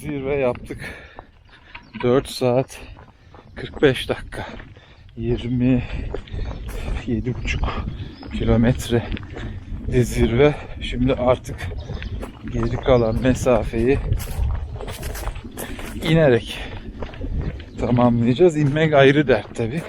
Zirve yaptık. 4 saat 45 dakika. 27,5 kilometre zirve. Şimdi artık geri kalan mesafeyi inerek tamamlayacağız. İnmek ayrı dert tabi.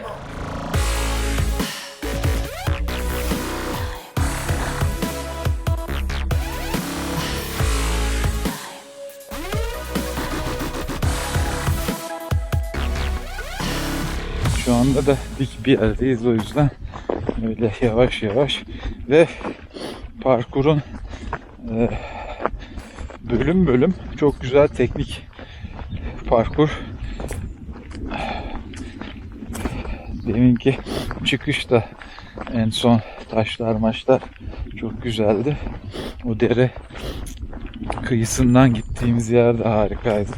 Şu anda da dik bir yerdeyiz o yüzden böyle yavaş yavaş ve parkurun e, bölüm bölüm çok güzel teknik parkur. Deminki çıkış da en son taşlar maçlar çok güzeldi. O dere kıyısından gittiğimiz yer de harikaydı.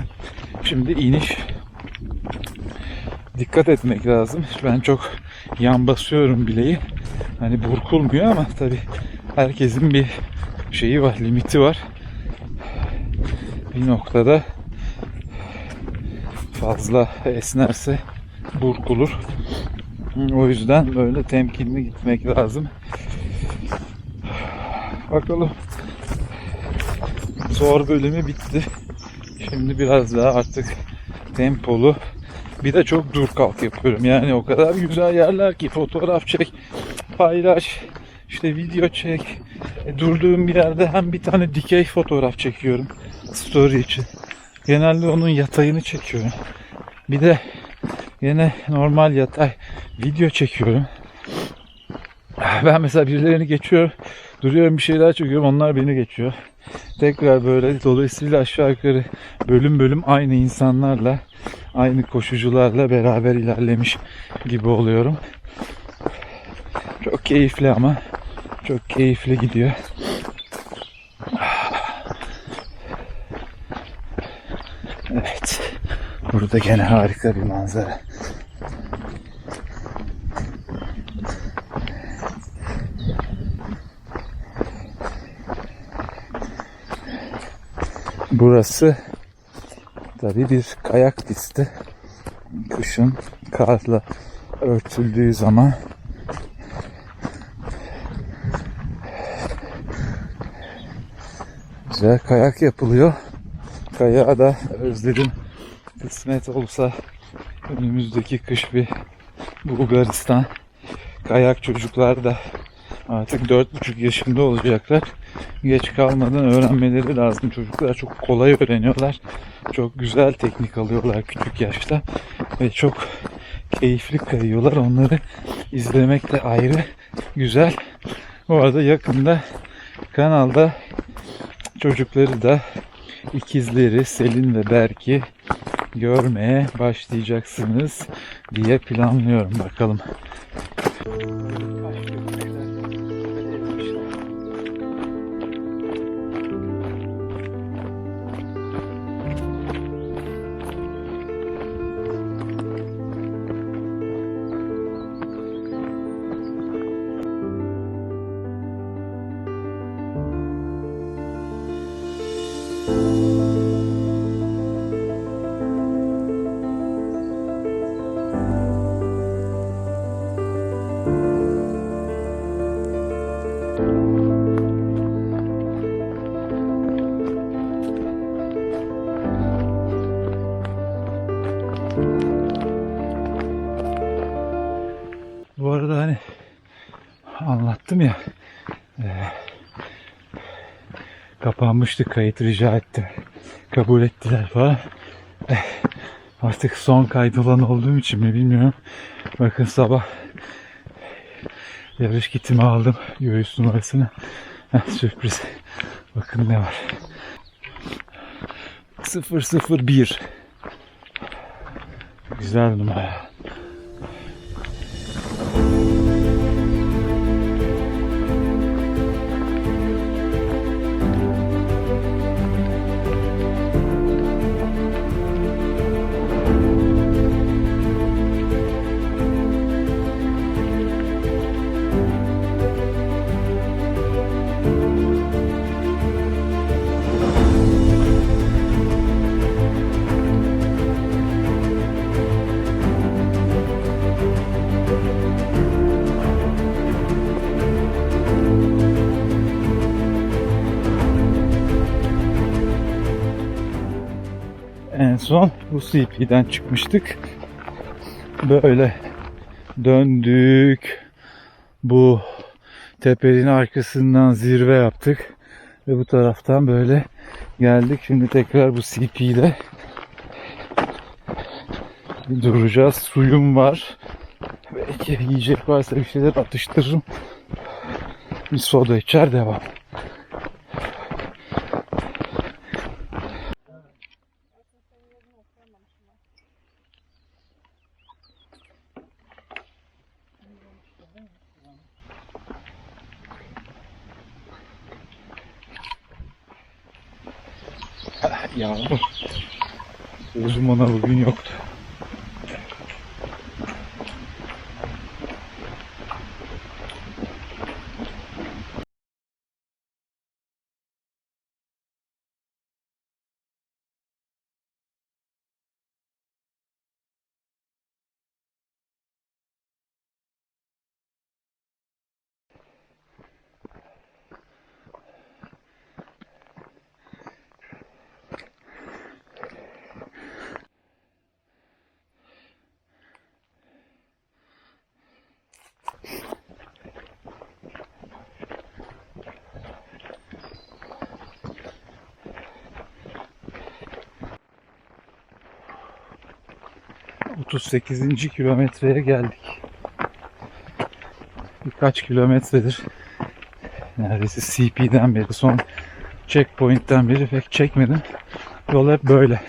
Şimdi iniş dikkat etmek lazım. Ben çok yan basıyorum bileği. Hani burkulmuyor ama tabi herkesin bir şeyi var, limiti var. Bir noktada fazla esnerse burkulur. O yüzden böyle temkinli gitmek lazım. Bakalım. Zor bölümü bitti. Şimdi biraz daha artık tempolu bir de çok dur kalk yapıyorum. Yani o kadar güzel yerler ki fotoğraf çek, paylaş, işte video çek. E, durduğum bir yerde hem bir tane dikey fotoğraf çekiyorum story için. Genelde onun yatayını çekiyorum. Bir de yine normal yatay video çekiyorum. Ben mesela birilerini geçiyorum, duruyorum bir şeyler çekiyorum, onlar beni geçiyor. Tekrar böyle dolayısıyla aşağı yukarı bölüm bölüm aynı insanlarla aynı koşucularla beraber ilerlemiş gibi oluyorum. Çok keyifli ama çok keyifli gidiyor. Evet. Burada gene harika bir manzara. Burası tabii bir kayak pisti. Kışın karla örtüldüğü zaman güzel kayak yapılıyor. Kayağı da özledim. Kısmet olsa önümüzdeki kış bir Bulgaristan kayak çocuklar da artık 4,5 yaşında olacaklar. Geç kalmadan öğrenmeleri lazım. Çocuklar çok kolay öğreniyorlar. Çok güzel teknik alıyorlar küçük yaşta. Ve çok keyifli kayıyorlar. Onları izlemek de ayrı güzel. Bu arada yakında kanalda çocukları da ikizleri Selin ve Berk'i görmeye başlayacaksınız diye planlıyorum bakalım. Bu kapanmıştı kayıt rica ettim. Kabul ettiler falan. Eh, artık son kayıt olan olduğum için mi bilmiyorum. Bakın sabah yarış kitimi aldım. Göğüs numarasını. Heh, sürpriz. Bakın ne var. 001 Güzel numara. en son bu CP'den çıkmıştık. Böyle döndük. Bu tepenin arkasından zirve yaptık. Ve bu taraftan böyle geldik. Şimdi tekrar bu CP'de duracağız. Suyum var. Belki yiyecek varsa bir şeyler atıştırırım. Bir soda içer devam. 38. kilometreye geldik. Birkaç kilometredir neredeyse CP'den beri son checkpoint'ten beri pek çekmedim. Yol hep böyle.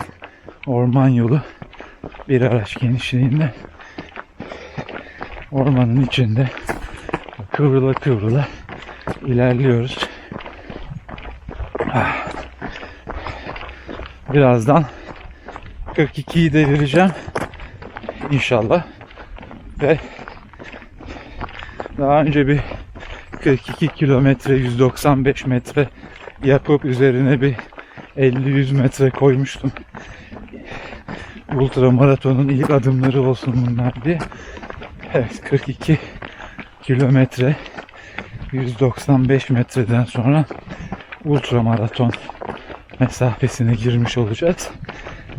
Orman yolu bir araç genişliğinde ormanın içinde kıvrıla kıvrıla ilerliyoruz. Ah. Birazdan 42'yi devireceğim. İnşallah. Ve daha önce bir 42 kilometre 195 metre yapıp üzerine bir 50-100 metre koymuştum. Ultra maratonun ilk adımları olsun bunlar diye. Evet 42 kilometre 195 metreden sonra ultra maraton mesafesine girmiş olacağız.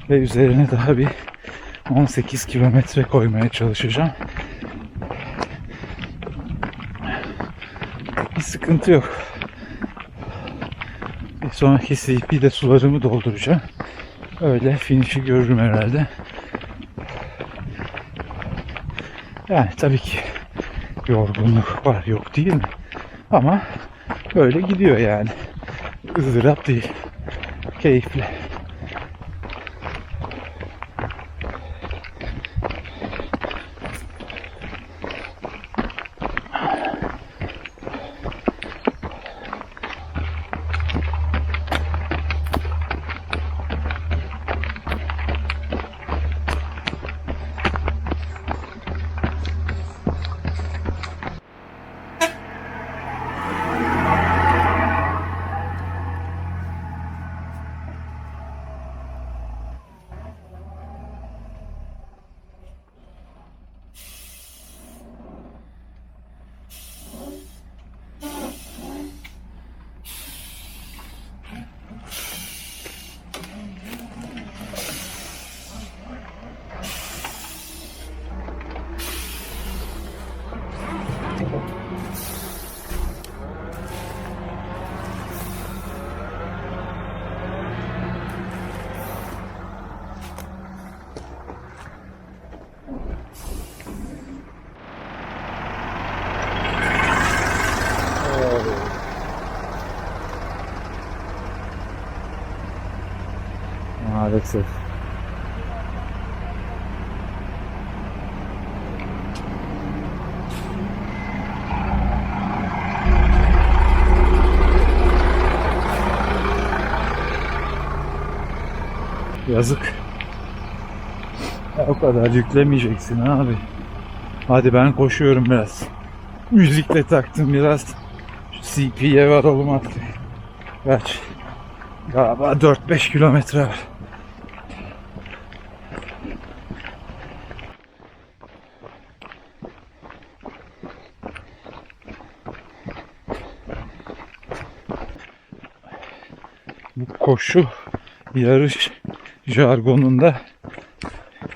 Ve üzerine daha bir 18 kilometre koymaya çalışacağım. Bir sıkıntı yok. Bir sonraki CP'de sularımı dolduracağım. Öyle finişi görürüm herhalde. Yani tabii ki yorgunluk var yok değil mi? Ama böyle gidiyor yani. ızdırap değil. Keyifli. Maalesef. Yazık. Ya o kadar yüklemeyeceksin abi. Hadi ben koşuyorum biraz. Müzikle taktım biraz. CP'ye varalım artık. Kaç? Galiba 4-5 kilometre var. Bu koşu, yarış jargonunda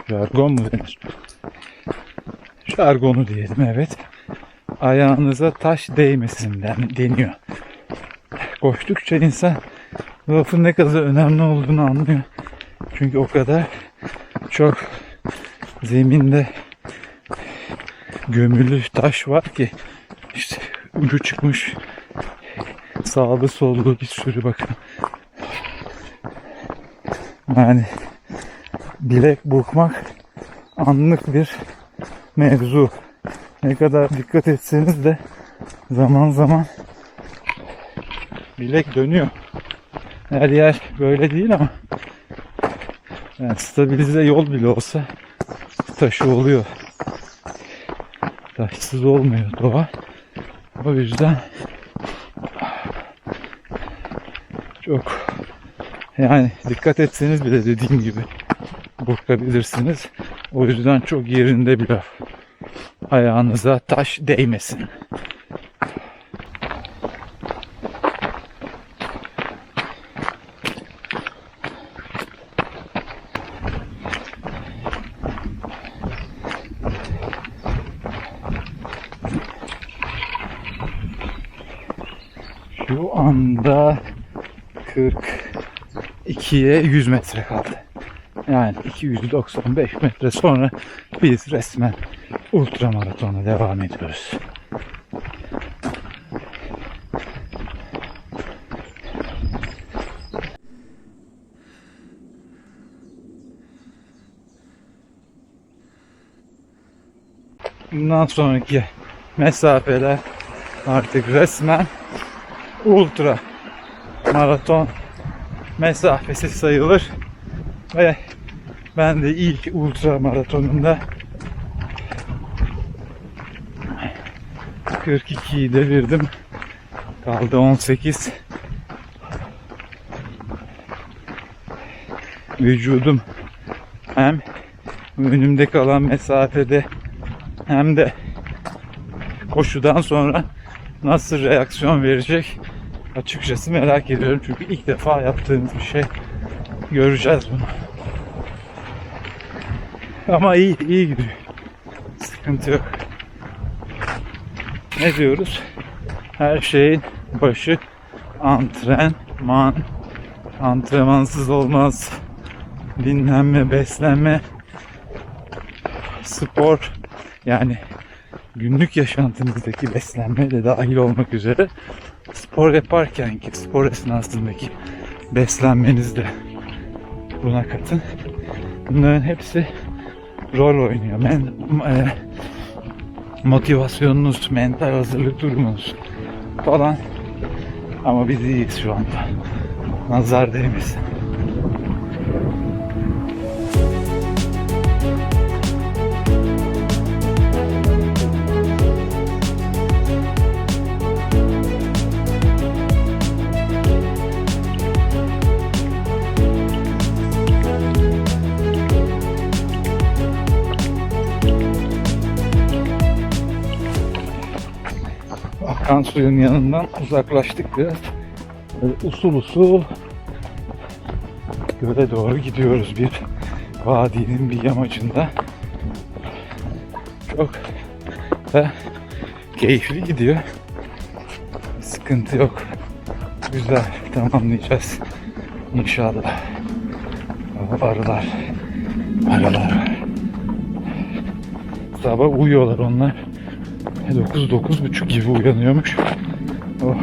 jargon mu denir? Jargonu diyelim evet. Ayağınıza taş değmesin den- deniyor. Koştukça insan lafın ne kadar önemli olduğunu anlıyor. Çünkü o kadar çok zeminde gömülü taş var ki işte ucu çıkmış sağlı sollu bir sürü bakın. Yani bilek burkmak anlık bir mevzu. Ne kadar dikkat etseniz de zaman zaman bilek dönüyor. Her yer böyle değil ama yani stabilize yol bile olsa taşı oluyor. Taşsız olmuyor doğa. O yüzden çok yani dikkat etseniz bile dediğim gibi burkabilirsiniz. O yüzden çok yerinde bir laf. Ayağınıza taş değmesin. Şu anda 42'ye 100 metre kaldı. Yani 295 metre sonra biz resmen ultramaratona devam ediyoruz. Bundan sonraki mesafeler artık resmen ultra maraton mesafesi sayılır. Ve ben de ilk ultra maratonunda 42'yi devirdim. Kaldı 18. Vücudum hem önümde kalan mesafede hem de koşudan sonra nasıl reaksiyon verecek açıkçası merak ediyorum. Çünkü ilk defa yaptığımız bir şey. Göreceğiz bunu. Ama iyi, iyi gidiyor. Sıkıntı yok. Ne diyoruz? Her şeyin başı antrenman. Antrenmansız olmaz. Dinlenme, beslenme, spor yani günlük yaşantınızdaki beslenme de dahil olmak üzere spor yaparken ki spor esnasındaki beslenmeniz de buna katın. Bunların hepsi rol oynuyor. Men, e, motivasyonunuz, mental hazırlık durumunuz falan. Ama biz iyiyiz şu anda. Nazar değmesin. Akan suyun yanından uzaklaştık biraz. Usul usul göle doğru gidiyoruz bir vadinin bir yamacında. Çok da keyifli gidiyor. Sıkıntı yok. Güzel tamamlayacağız. İnşallah. Arılar. Arılar. Sabah uyuyorlar onlar. 9 9 buçuk gibi uyanıyormuş. Oh,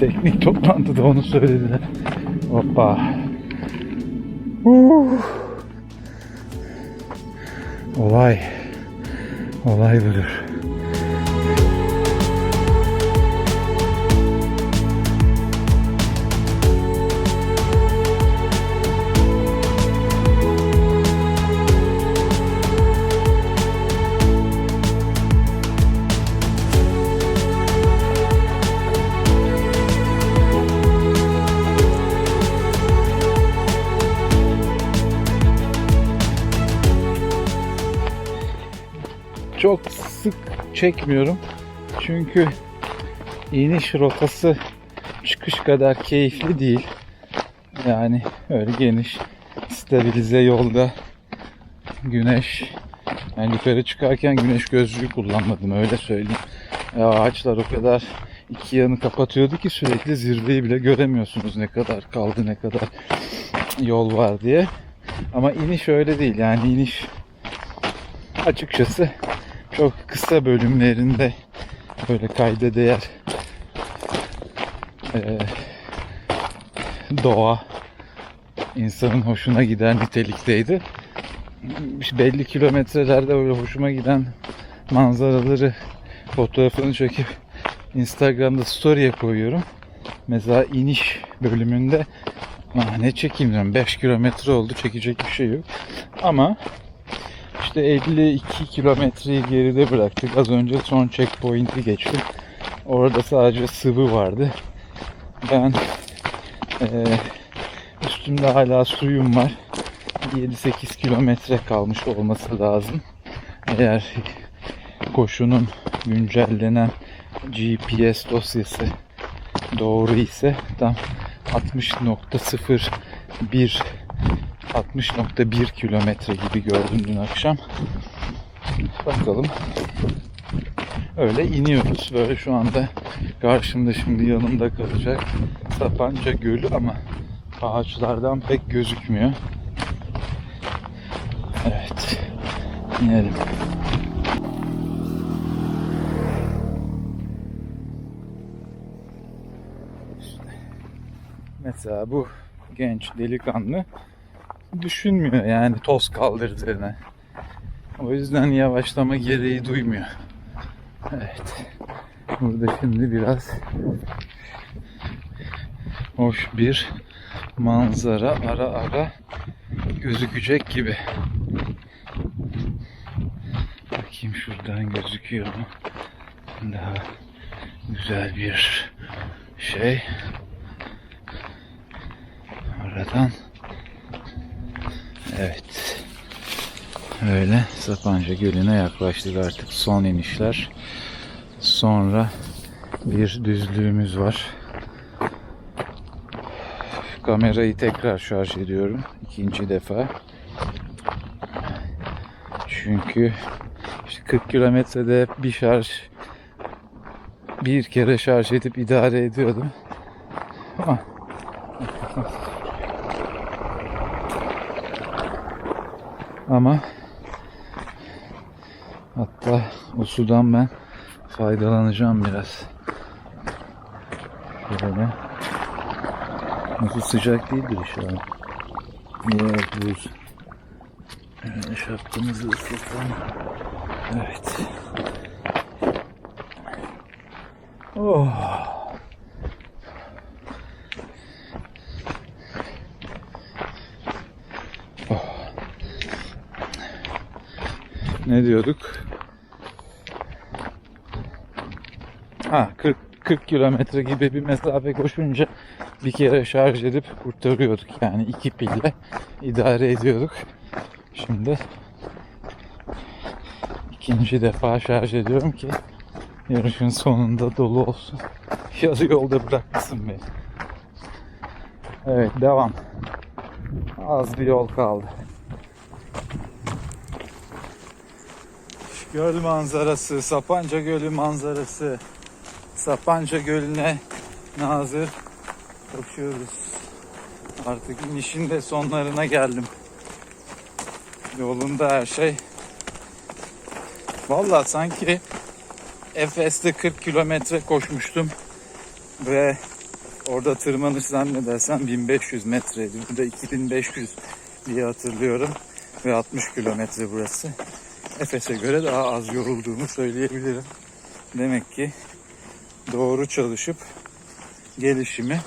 teknik toplantıda onu söylediler. Hoppa. Uh. Olay. Olay budur. Çekmiyorum. Çünkü iniş rotası çıkış kadar keyifli değil. Yani öyle geniş stabilize yolda güneş yani yukarı çıkarken güneş gözlüğü kullanmadım öyle söyleyeyim. Ya ağaçlar o kadar iki yanı kapatıyordu ki sürekli zirveyi bile göremiyorsunuz ne kadar kaldı ne kadar yol var diye. Ama iniş öyle değil yani iniş açıkçası çok kısa bölümlerinde böyle kayda değer eee, doğa insanın hoşuna giden nitelikteydi. Belli kilometrelerde öyle hoşuma giden manzaraları fotoğrafını çekip Instagram'da story'e koyuyorum. Mesela iniş bölümünde "Ah, ne çekeyim diyorum 5 kilometre oldu çekecek bir şey yok. Ama işte 52 kilometreyi geride bıraktık. Az önce son checkpoint'i geçtim. Orada sadece sıvı vardı. Ben eee, üstümde hala suyum var. 7-8 kilometre kalmış olması lazım. Eğer koşunun güncellenen GPS dosyası doğru ise tam 60.01 60.1 kilometre gibi gördüm dün akşam. Bakalım. Öyle iniyoruz. Böyle şu anda karşımda şimdi yanımda kalacak Sapanca Gölü ama ağaçlardan pek gözükmüyor. Evet. İnelim. Mesela bu genç delikanlı düşünmüyor yani toz kaldırdığını. O yüzden yavaşlama gereği duymuyor. Evet. Burada şimdi biraz hoş bir manzara ara ara gözükecek gibi. Bakayım şuradan gözüküyor mu? Daha güzel bir şey. Oradan Evet. Öyle Sapanca Gölü'ne yaklaştık artık son inişler. Sonra bir düzlüğümüz var. Kamerayı tekrar şarj ediyorum. ikinci defa. Çünkü işte 40 kilometrede bir şarj bir kere şarj edip idare ediyordum. Ama ama hatta o sudan ben faydalanacağım biraz. Şöyle. Nasıl sıcak değildir inşallah. Yok buz. Şöyle şapkamızı ıslatalım. Evet. Oh. Ne diyorduk? Ha 40 40 kilometre gibi bir mesafe koşunca bir kere şarj edip kurtarıyorduk. Yani iki pille idare ediyorduk. Şimdi ikinci defa şarj ediyorum ki yarışın sonunda dolu olsun. Yarı yolda bırakmasın beni. Evet devam. Az bir yol kaldı. Göl manzarası, Sapanca Gölü manzarası. Sapanca Gölü'ne nazır koşuyoruz. Artık inişin de sonlarına geldim. Yolunda her şey. Vallahi sanki Efes'te 40 kilometre koşmuştum ve orada tırmanış zannedersem 1500 metreydi. Burada 2500 diye hatırlıyorum ve 60 kilometre burası. Efes'e göre daha az yorulduğumu söyleyebilirim. Demek ki doğru çalışıp gelişimi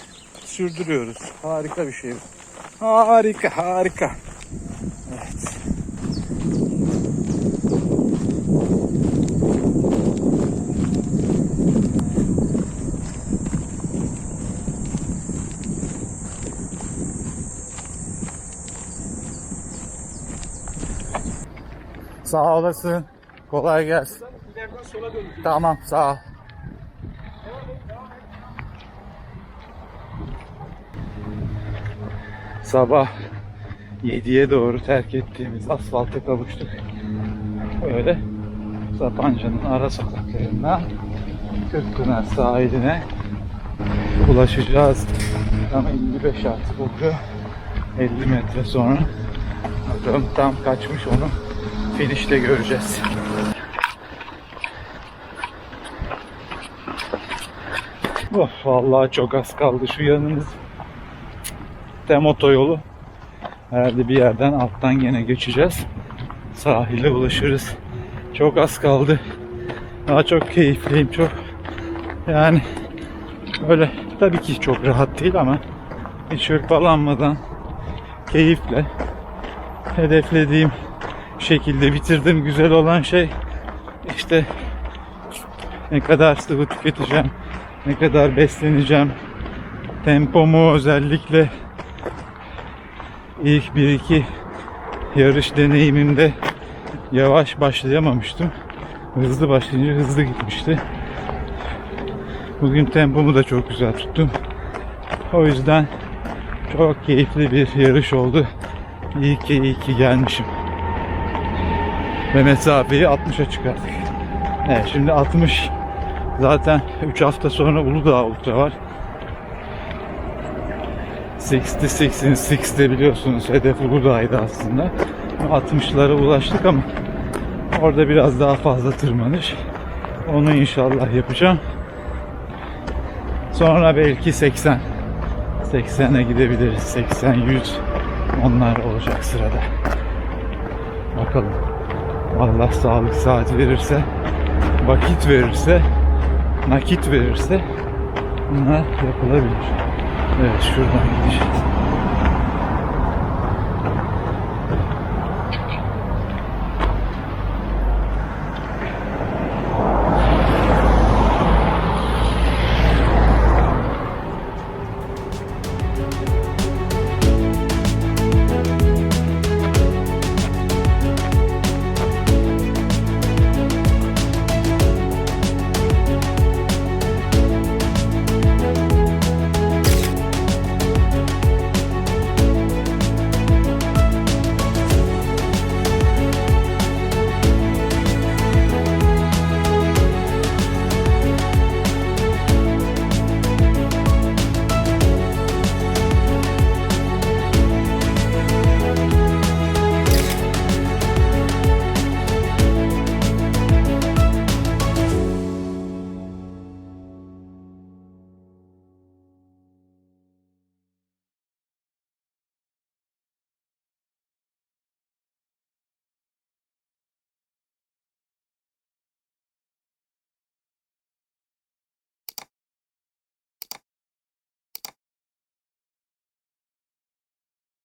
sürdürüyoruz. Harika bir şey. Harika, harika. Sağ olasın. Kolay gelsin. Tamam, sağ ol. Sabah 7'ye doğru terk ettiğimiz asfalta kavuştuk. Böyle Sapanca'nın ara sokaklarından Kırkpınar sahiline ulaşacağız. Tam 55 artık oluyor. 50 metre sonra. Bakalım tam kaçmış onu finişte göreceğiz. Oh vallahi çok az kaldı şu yanımız. Tem otoyolu. Herhalde bir yerden alttan gene geçeceğiz. Sahile ulaşırız. Çok az kaldı. Daha çok keyifliyim çok. Yani öyle tabii ki çok rahat değil ama hiç hırpalanmadan keyifle hedeflediğim şekilde bitirdim. Güzel olan şey işte ne kadar sıvı tüketeceğim, ne kadar besleneceğim, tempomu özellikle ilk bir iki yarış deneyimimde yavaş başlayamamıştım. Hızlı başlayınca hızlı gitmişti. Bugün tempomu da çok güzel tuttum. O yüzden çok keyifli bir yarış oldu. İyi ki iyi ki gelmişim. Ve mesafeyi 60'a çıkardık. Evet şimdi 60 zaten 3 hafta sonra Uludağ Ultra var. 60 66'de biliyorsunuz hedef Uludağ'ydı aslında. 60'lara ulaştık ama orada biraz daha fazla tırmanış. Onu inşallah yapacağım. Sonra belki 80 80'e gidebiliriz. 80 100 onlar olacak sırada. Bakalım. Allah sağlık saati verirse, vakit verirse, nakit verirse bunlar yapılabilir. Evet şuradan gideceğiz.